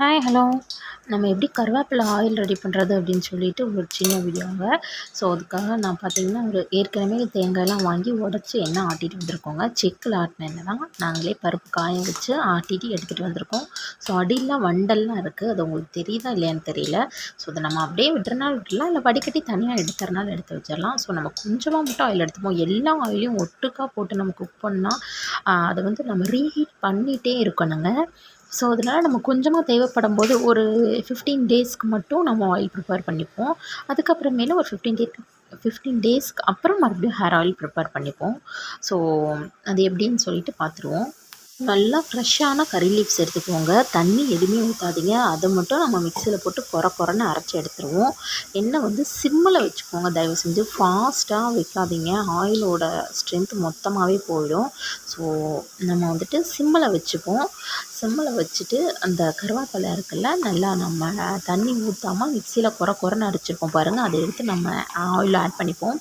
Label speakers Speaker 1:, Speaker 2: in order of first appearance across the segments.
Speaker 1: Hi hello நம்ம எப்படி கருவேப்பிலை ஆயில் ரெடி பண்ணுறது அப்படின்னு சொல்லிட்டு ஒரு சின்ன வீடியோங்க. ஸோ அதுக்காக நான் பார்த்தீங்கன்னா ஒரு ஏற்கனவே தேங்காயெல்லாம் வாங்கி உடச்சி எண்ணெய் ஆட்டிட்டு வந்திருக்கோங்க. செக்கில் ஆட்டின எண்ணெய் தான். நாங்களே பருப்பு காய வச்சு ஆட்டிட்டு எடுத்துகிட்டு வந்திருக்கோம். ஸோ அடியில் வண்டல்லாம் இருக்குது அது உங்களுக்கு தெரியுதா இல்லையான்னு தெரியல. ஸோ அதை நம்ம அப்படியே விட்டுறனால விட்டுலாம் இல்லை வடிகட்டி தனியாக எடுத்துறனால எடுத்து வச்சிடலாம். ஸோ நம்ம கொஞ்சமாக மட்டும் ஆயில் எடுத்துப்போம். எல்லா ஆயிலையும் ஒட்டுக்கா போட்டு நம்ம குக் பண்ணால் அதை வந்து நம்ம ரீஹீட் பண்ணிகிட்டே இருக்கணுங்க. ஸோ அதனால் நம்ம கொஞ்சமாக தேவைப்படும் போது ஒரு ஃபிஃப்டீன் டேஸ்க்கு மட்டும் நம்ம ஆயில் ப்ரிப்பேர் பண்ணிப்போம். அதுக்கப்புறமேல ஒரு ஃபிஃப்டீன் டே ஃபிஃப்டீன் டேஸ்க்கு அப்புறம் மறுபடியும் ஹேர் ஆயில் ப்ரிப்பேர் பண்ணிப்போம். ஸோ அது எப்படின்னு சொல்லிட்டு பார்த்துருவோம் நல்லா ஃப்ரெஷ்ஷான கறி லீவ்ஸ் எடுத்துக்கோங்க. தண்ணி எதுவுமே ஊற்றாதீங்க அதை மட்டும் நம்ம மிக்சியில் போட்டு குறை குறைன்னு அரைச்சி எடுத்துருவோம். எண்ணெய் வந்து சிம்மில் வச்சுக்கோங்க. தயவு செஞ்சு ஃபாஸ்ட்டாக வைக்காதீங்க. ஆயிலோட ஸ்ட்ரென்த் மொத்தமாகவே போயிடும். ஸோ நம்ம வந்துட்டு சிம்மில் வச்சுப்போம். சிம்மில் வச்சுட்டு அந்த கருவேப்பிலை இருக்குல்ல நல்லா நம்ம தண்ணி ஊற்றாமல் மிக்சியில் குறை குறைன்னு அடிச்சிருப்போம் பாருங்கள் அதை எடுத்து நம்ம ஆயில் ஆட் பண்ணிப்போம்.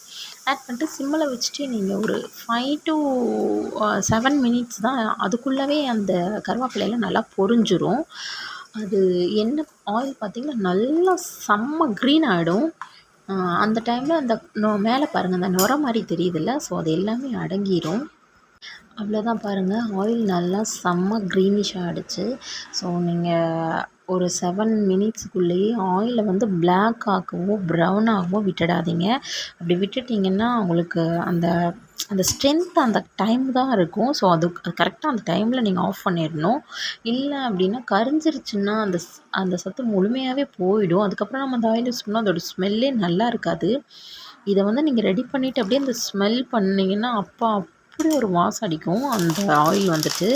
Speaker 1: ஆட் பண்ணிட்டு சிம்மில் வச்சுட்டு நீங்கள் ஒரு ஃபைவ் டு செவன் மினிட்ஸ் தான் அதுக்குள்ளவே அந்த கருவேப்பிலையெல்லாம் நல்லா பொரிஞ்சிரும். அது என்ன ஆயில் பார்த்திங்கன்னா நல்லா செம்ம க்ரீன் ஆகிடும் அந்த டைமில் அந்த மேலே பாருங்கள் அந்த நுர மாதிரி தெரியுதுல்ல ஸோ அது எல்லாமே அடங்கிடும் அவ்வளோதான் பாருங்கள் ஆயில் நல்லா செம்ம க்ரீனிஷாக ஆகிடுச்சு ஸோ நீங்கள் ஒரு செவன் மினிட்ஸுக்குள்ளேயே ஆயிலை வந்து பிளாக் ஆகவோ ப்ரௌன் ஆகவோ விட்டுடாதீங்க. அப்படி விட்டுட்டிங்கன்னா உங்களுக்கு அந்த அந்த ஸ்ட்ரென்த் அந்த டைம் தான் இருக்கும். ஸோ அது கரெக்டாக அந்த டைமில் நீங்கள் ஆஃப் பண்ணிடணும். இல்லை அப்படின்னா கரிஞ்சிருச்சுன்னா அந்த அந்த சத்து முழுமையாகவே போயிடும். அதுக்கப்புறம் நம்ம அந்த ஆயில் யூஸ் பண்ணால் அதோடய ஸ்மெல்லே நல்லா இருக்காது. இதை வந்து நீங்கள் ரெடி பண்ணிவிட்டு அப்படியே அந்த ஸ்மெல் பண்ணிங்கன்னா அப்பா அப்படி ஒரு வாசம் அடிக்கும்? அந்த ஆயில் வந்துட்டு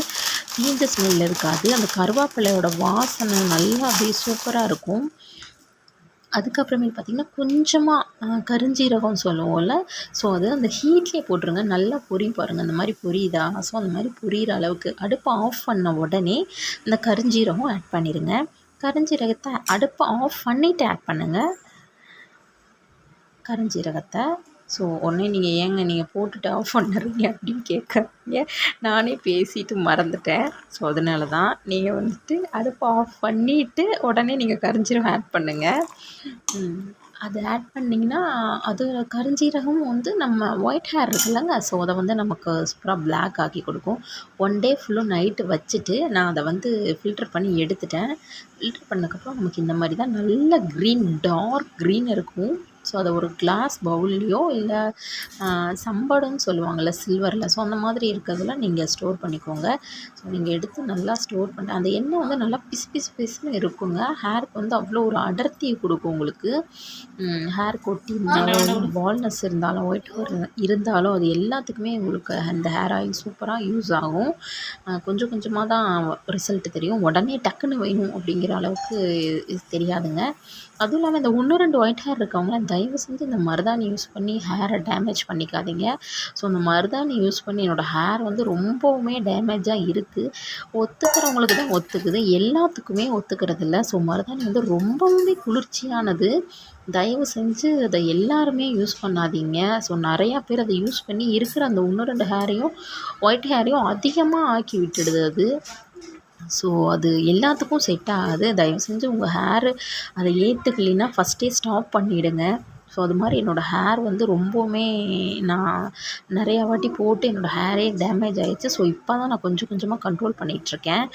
Speaker 1: தீஞ்ச ஸ்மெல் இருக்காது. அந்த கருவேப்பிலையோட வாசனை நல்லா அப்படியே சூப்பராக இருக்கும். அதுக்கப்புறமே பார்த்திங்கன்னா கொஞ்சமாக கருஞ்சீரகம் சொல்லுவோம்ல. ஸோ அது அந்த ஹீட்லேயே போட்டுருங்க. நல்லா பொரியும் பாருங்கள் அந்த மாதிரி பொரியுதா? ஸோ அந்த மாதிரி பொரியிற அளவுக்கு அடுப்பை ஆஃப் பண்ண உடனே இந்த கருஞ்சீரகம் ஆட் பண்ணிடுங்க கருஞ்சீரகத்தை அடுப்பை ஆஃப் பண்ணிவிட்டு ஆட் பண்ணுங்கள் கருஞ்சீரகத்தை ஸோ உடனே நீங்கள் ஏங்க நீங்கள் போட்டுட்டு ஆஃப் பண்ணுறீங்க அப்படின்னு கேட்காதீங்க நானே பேசிட்டு மறந்துட்டேன். ஸோ அதனால தான் நீங்கள் வந்துட்டு அடுப்பை ஆஃப் பண்ணிவிட்டு உடனே நீங்கள் கரிஞ்சீரகம் ஆட் பண்ணுங்கள் அது ஆட் பண்ணிங்கன்னா அது கரிஞ்சீரகம் வந்து நம்ம ஒயிட் ஹேர் இருக்குல்லங்க. ஸோ அதை வந்து நமக்கு சூப்பராக பிளாக் ஆக்கி கொடுக்கும். ஒன் டே ஃபுல்லும் நைட்டு வச்சுட்டு நான் அதை வந்து ஃபில்டர் பண்ணி எடுத்துட்டேன். ஃபில்டர் பண்ணக்கப்புறம் நமக்கு இந்த மாதிரி தான் நல்ல க்ரீன் டார்க் க்ரீன் இருக்கும். ஸோ அதை ஒரு கிளாஸ் பவுல்லையோ இல்லை சம்படம்னு சொல்லுவாங்கள்ல சில்வரில் ஸோ அந்த மாதிரி இருக்கிறதுல நீங்கள் ஸ்டோர் பண்ணிக்கோங்க. ஸோ நீங்கள் எடுத்து நல்லா ஸ்டோர் பண்ணி அந்த எண்ணெய் வந்து நல்லா பிசு பிசு பிசுன்னு இருக்குங்க. ஹேருக்கு வந்து அவ்வளோ ஒரு அடர்த்தியை கொடுக்கும் உங்களுக்கு. ஹேர் கொட்டி இருந்தாலும் வால்னஸ் இருந்தாலும் ஒயிட் ஹேர் இருந்தாலும் அது எல்லாத்துக்குமே உங்களுக்கு அந்த ஹேர் ஆயில் சூப்பராக யூஸ் ஆகும். கொஞ்சம் கொஞ்சமாக தான் ரிசல்ட் தெரியும். உடனே டக்குன்னு வேணும் அப்படிங்கிற அளவுக்கு தெரியாதுங்க. அதுவும் இல்லாமல் இந்த ஒன்று ரெண்டு ஒயிட் ஹேர் இருக்கவங்களாம் தயவு செஞ்சு இந்த மருதாணி யூஸ் பண்ணி ஹேரை டேமேஜ் பண்ணிக்காதீங்க. ஸோ இந்த மருதாணி யூஸ் பண்ணி என்னோடய ஹேர் வந்து ரொம்பவுமே டேமேஜாக இருக்குது ஒத்துக்கிறவங்களுக்கு தான் ஒத்துக்குது. எல்லாத்துக்குமே ஒத்துக்கிறது இல்லை ஸோ மருதாணி வந்து ரொம்பவுமே குளிர்ச்சியானது. தயவு செஞ்சு அதை எல்லாருமே யூஸ் பண்ணாதீங்க. ஸோ நிறையா பேர் அதை யூஸ் பண்ணி இருக்கிற அந்த ஒன்று ரெண்டு ஹேரையும் ஒயிட் ஹேரையும் அதிகமாக ஆக்கி விட்டுடுது அது. ஸோ அது எல்லாத்துக்கும் செட் ஆகாது. தயவு செஞ்சு உங்கள் ஹேரு அதை ஏற்றுக்கலின்னா ஃபஸ்ட்டே ஸ்டாப் பண்ணிவிடுங்க ஸோ அது மாதிரி என்னோடய ஹேர் வந்து ரொம்பவுமே நான் நிறையா வாட்டி போட்டு என்னோடய ஹேரே டேமேஜ் ஆகிடுச்சு ஸோ இப்போ தான் நான் கொஞ்சம் கொஞ்சமாக கண்ட்ரோல் பண்ணிகிட்ருக்கேன்